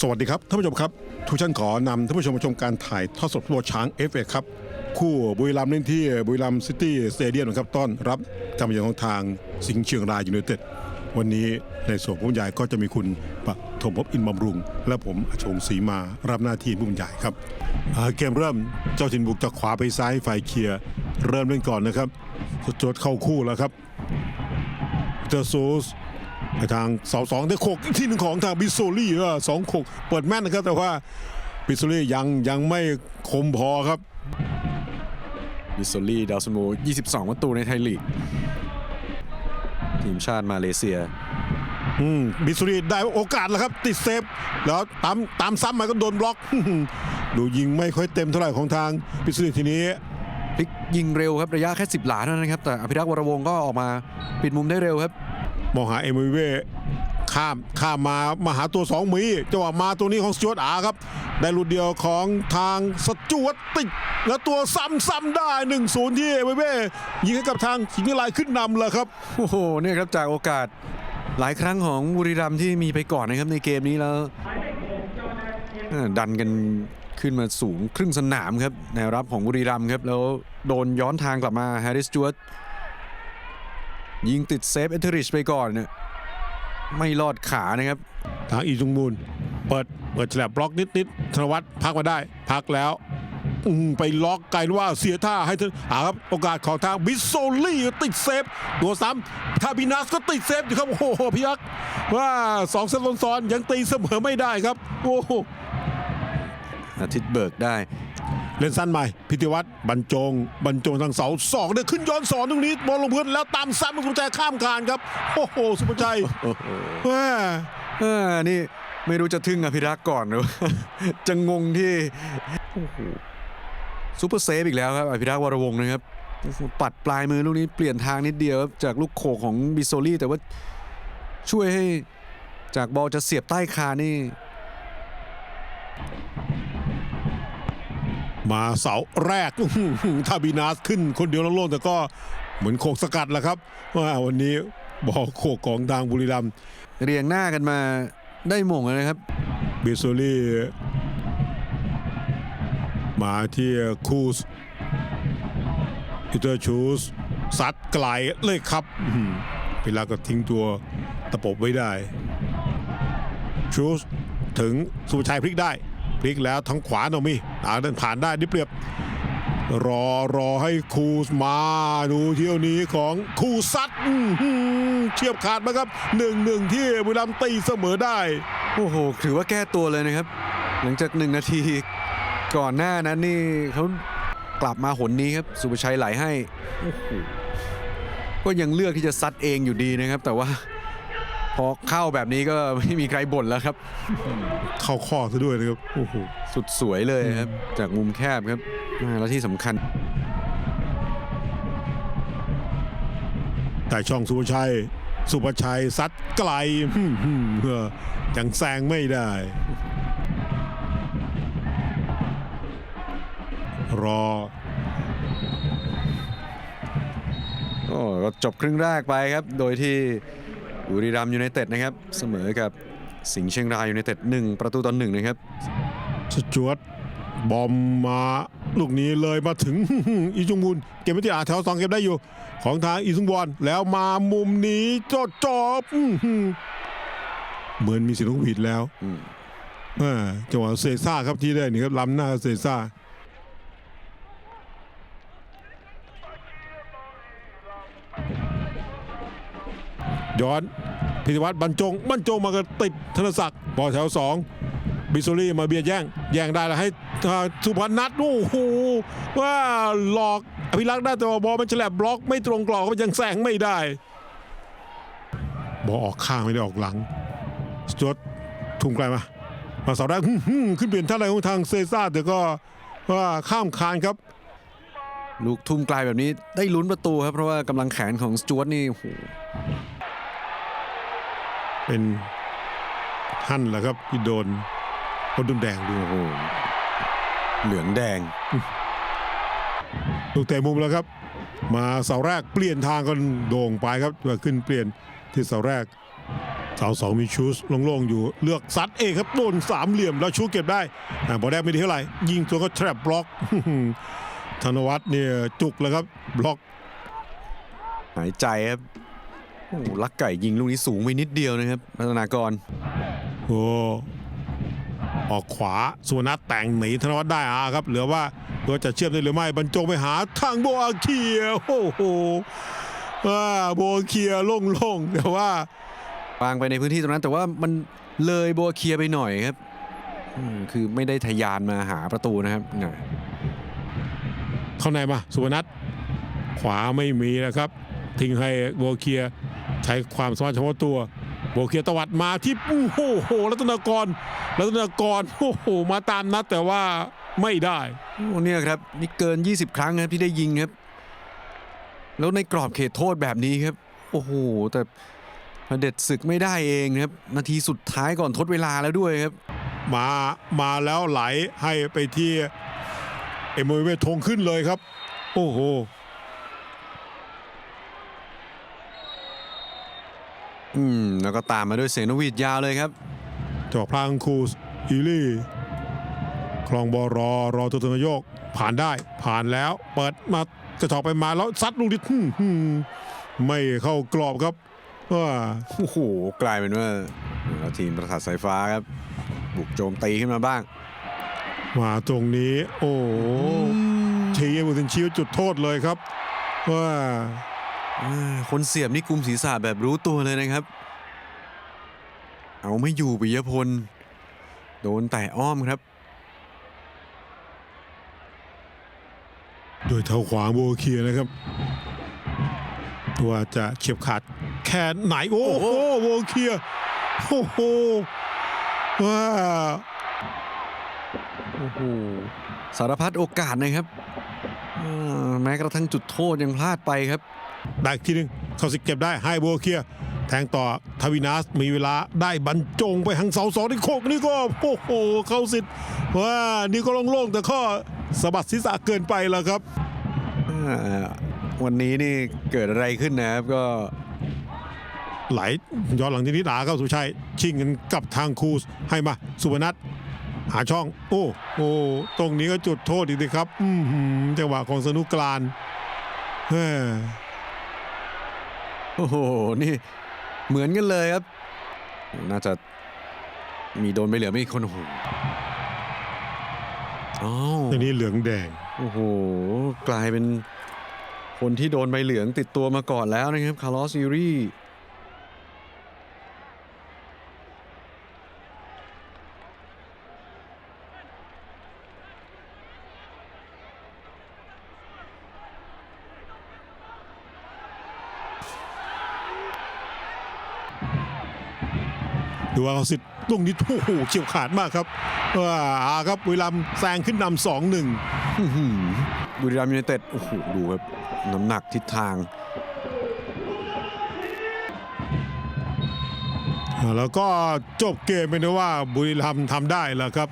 สวัสดีครับท่านผู้ชมครับ ทุกท่านขอนำท่านผู้ชมมาชมการถ่ายทอดสดฟุตบอลช้างเอฟเอครับ คู่บุรีรัมย์เล่นที่บุรีรัมย์ซิตี้สเตเดียมนครับต้อนรับการมาเยือนของทางสิงห์เชียงรายยูไนเต็ดวันนี้ในส่วนผู้บรรยายก็จะมีคุณปฐมภพอินบำรุง และผมอชงศรีมารับหน้าที่ผู้บรรยายครับเกมเริ่มเจ้าถิ่นบุกจากขวาไปซ้ายฝ่ายเคลียร์เริ่มเล่นก่อนนะครับจดเข้าคู่แล้วครับเจอซูส ไปทางเสาสองได้โขกอีกที่หนึ่งของทางบิสโซลี่เออสองโขกเปิดแม่นนะครับ แต่ว่าบิสโซลี่ยังยังไม่คมพอครับบิสโซลี่ดาวสโม22 ประตูในไทยลีก ทีมชาติมาเลเซียอืมบิสโซลี่ได้โอกาสแล้วครับ ติดเซฟ แล้วตามตามซ้ำมาก็โดนบล็อก ดูยิงไม่ค่อยเต็มเท่าไหร่ของทางบิสโซลี่ทีนี้พลิกยิงเร็วครับ ระยะแค่ 10 หลาเท่านั้นครับ แต่อภิรักษ์วรวงศ์ก็ออกมาปิดมุมได้เร็วครับ มองหาเอมิเว่ข้ามข้ามมามาหาตัวสองมีจังหวะมาตัวนี้ของสจวตอาครับ ได้ลูกเดียวของทางสจวตติดแล้วตัวซ้ำซ้ำได้1นศูนย์ที่เอมิเว่ยิงให้กับทางสิงห์ลายขึ้นนำแล้วครับโอ้โหเนี่ยครับจากโอกาสหลายครั้งของบุรีรัมย์ที่มีไปก่อนนะครับในเกมนี้แล้วดันกันขึ้นมาสูงครึ่งสนามครับแนวรับของบุรีรัมย์ครับแล้วโดนย้อนทางกลับมาแฮร์ริสจวต ยิงติดเซฟเอเทอริชไปก่อนเนี่ยไม่รอดขานะครับ ทางอีจุงมูล เปิดเปิดแฉลบบล็อกนิดนิดๆธนวัฒน์พักมาได้ พักแล้วอืมไปล็อกไกลว่าเสียท่าให้เธอหาครับโอกาสของทางบิสโซลี่ติดเซฟตัวซ้ำทาบินัสก็ติดเซฟอยู่ครับโอ้โหพี่ยักษ์ว่าสองเซฟซ้อนๆยังตีเสมอไม่ได้ครับ โอ้โหอาทิตย์เบิกได้ เล่นสั้นใหม่พิธีวัตรบรรจง บรรจงทางเสาสองเนี่ยขึ้นย้อนสอนตรงนี้บอลลงพื้นแล้วตามซ้ำเป็นกุญแจข้ามคานครับ โอ้โห สุภชัยแม่เออนี่ไม่รู้จะทึ่งอภิรักษ์ก่อนหรือจะงงที่โอ้โหซูเปอร์เซฟอีกแล้วครับอภิรักษ์วรวงศ์นะครับปัดปลายมือลูกนี้เปลี่ยนทางนิดเดียวจากลูกโขกของบิโซลี่แต่ว่าช่วยให้จากบอลจะเสียบใต้คานี่ มาเสาแรกทาบินาสขึ้นคนเดียวแล้วโล่งแต่ก็เหมือนโขกสกัดแหละครับว่าวันนี้บอลโขกของทางบุรีรัมย์เรียงหน้ากันมาได้หม่งเลยนะครับเบโซลี่มาที่คูสพีเตอร์ชูสซัดไกลเลยครับอื้อหือเวลาก็ทิ้งตัวตะปบไว้ได้ชูสถึงสุภาชัยพลิกได้ พลิกแล้วทั้งขวาโนมีอาเดินผ่านได้ได้เปรียบ รอรอให้คูสมาดูเที่ยวนี้ของคูซัดอื้อหือเฉียบขาดมาครับหนึ่งหนึ่งที่บุรีรัมย์ตีเสมอได้ โอ้โหถือว่าแก้ตัวเลยนะครับ หลังจากหนึ่งนาทีก่อนหน้านั้นนี่เขากลับมาหนนี้ครับสุภชัยไหลให้โอ้โหก็ยังเลือกที่จะซัดเองอยู่ดีนะครับ แต่ว่า พอเข้าแบบนี้ก็ไม่มีใครบ่นแล้วครับ เข้าข้อซะด้วยนะครับโอ้โหสุดสวยเลยครับ จากมุมแคบครับอ่าแล้วที่สำคัญ แต่ช่องสุภาชัย สุภาชัยซัดไกลอื้อหือเพื่อยังแซงไม่ได้ รอโอ้ก็จบครึ่งแรกไปครับ โดยที่ บุรีรัมย์ยูไนเต็ดนะครับ เสมอกับสิงห์เชียงรายยูไนเต็ดหนึ่งประตูต่อหนึ่งนะครับสจวตบอมมาลูกนี้เลยมาถึง อีจุงมูลเก็บไว้ที่อาแถวสองเก็บได้อยู่ ของทางอีซุงบอลแล้วมามุมนี้จอดจอบอื้อหือเหมือนมีเสียงนกหวีดแล้วอืมอ่าจังหวะเซซ่าครับที่ได้นี่ครับล้ำหน้าเซซ่า ย้อนพิธีวัตรบรรจงบรรจงมาก็ติดธนศักดิ์บอลแถวสองบิโซลี่มาเบียดแย่ง แย่งได้แล้วให้อ่าสุพนัทโอ้โหว่าหลอกอภิรักษ์ได้แต่ว่าบอลมันฉลับบล็อกไม่ตรงกรอบมันยังแซงไม่ได้ บอลออกข้างไม่ได้ออกหลังสจวตทุ่มไกลมา มาเสาแรกขึ้นเปลี่ยนท่าไรของทางเซซ่าแต่ก็ว่าข้ามคานครับ ลูกทุ่มไกลแบบนี้ได้ลุ้นประตูครับเพราะว่ากำลังแขนของสจวตนี่โอ้โห เป็นท่านแหละครับที่โดนคนดุนแดงดูโอ้โหเหลืองแดงลูกเตะมุมแล้วครับ มาเสาแรกเปลี่ยนทางกันโด่งไปครับมาขึ้นเปลี่ยนที่เสาแรกเสาสองมีชูสโล่งๆอยู่เลือกซัดเองครับโดนสามเหลี่ยมแล้วชูเก็บได้อ่าบอลแรกไม่ดีเท่าไหร่ ยิงตัวก็แทรปบล็อกธนวัฒน์เนี่ยจุกแล้วครับบล็อก หายใจครับ โอ้ลักไก่ยิงลูกนี้สูงไปนิดเดียวนะครับรัตนากรโอ้ออกขวาสุวรรณัทแต่งหนีธนวัฒน์ได้อาครับ เหลือว่าตัวจะเชื่อมได้หรือไม่บรรจงไปหาทางโบอาเคียโอ้โหอ่าโบอาเคียโล่งๆแต่ว่าวางไปในพื้นที่ตรงนั้น แต่ว่ามันเลยโบัวเคียไปหน่อยครับคือไม่ได้ทะยานมาหาประตูนะครับเข้าในมาสุวรรณัขวาไม่มีนะครับทิ้งให้โบเคีย ใช้ความสามารถเฉพาะตัวโบเคียตวัดมาที่โอ้โหรัตนากรรัตนากรโอ้โหมาตามนัดแต่ว่าไม่ได้โอ้เนี่ยครับนี่เกิน 20 ครั้งครับที่ได้ยิงครับ แล้วในกรอบเขตโทษแบบนี้ครับ โอ้โหแต่พระเด็ดศึกไม่ได้เองครับ นาทีสุดท้ายก่อนทดเวลาแล้วด้วยครับ มามาแล้วไหลให้ไปที่เอมเวทงขึ้นเลยครับ โอ้โห อืมแล้วก็ตามมาด้วยเสนวีดยาวเลยครับจอกพลางคูสอีลี่คลองบอรอรอตัวตัวนายก ผ่านได้ผ่านแล้ว เปิดมาจะถอกไปมาแล้วซัดลูกนี้อื้อหือไม่เข้ากรอบครับว่าโอ้โหกลายเป็นว่าทีมประสาทสายฟ้าครับ บุกโจมตีขึ้นมาบ้าง มาตรงนี้ โอ้โหทีเอบุตินชิวจุดโทษเลยครับว่าอ่า คนเสียบนี่กุมศีรษะแบบรู้ตัวเลยนะครับ เอาไม่อยู่ปิยพล โดนแต่อ้อมครับ โดยเท้าขวาโบเคียนะครับ ตัวจะเฉียบขาดแค่ไหนโอ้โหโบเคียโอ้โหว้าโอ้โหสารพัดโอกาสนะครับอ่าแม้กระทั่งจุดโทษยังพลาดไปครับ ได้อีกทีหนึงเขาสิเก็บได้ให้โบเคียแทงต่อทวินัสมีเวลาได้บรรจงไปทางเสาสองที่โคกนี่ก็โอ้โหเข้าสิทธิ์ว่านี่ก็โล่งๆแต่ข้อสะบัดศีรษะเกินไปแล้วครับ อ่าวันนี้นี่เกิดอะไรขึ้นนะครับก็ไหลย้อนหลังที่นิดาเข้าสุชัย ชิงกันกับทางคูสให้มา สุวรรณัทหาช่อง โอ้โอ้ตรงนี้ก็จุดโทษอีกทีครับ อือหือจังหวะของสนุกกลานเฮ้อ โอ้โห นี่เหมือนกันเลยครับ น่าจะมีโดนไปเหลือไม่คนโอ้โหอ้าวอย่างนี้เหลืองแดง โอ้โห กลายเป็นคนที่โดนใบเหลืองติดตัวมาก่อนแล้วนะครับ คาร์ลอสยูรี ดูว่าเขาสิทธิ์ตรงนี้โอ้โหเฉียบขาดมากครับว่าอาครับบุรีรัมย์แซงขึ้นนำสองหนึ่งอื้อหือบุรีรัมย์ยูไนเต็ดโอ้โหดูครับน้ำหนักทิศทางแล้วก็จบเกมไปนะว่าบุรีรัมย์ทำได้แล้วครับ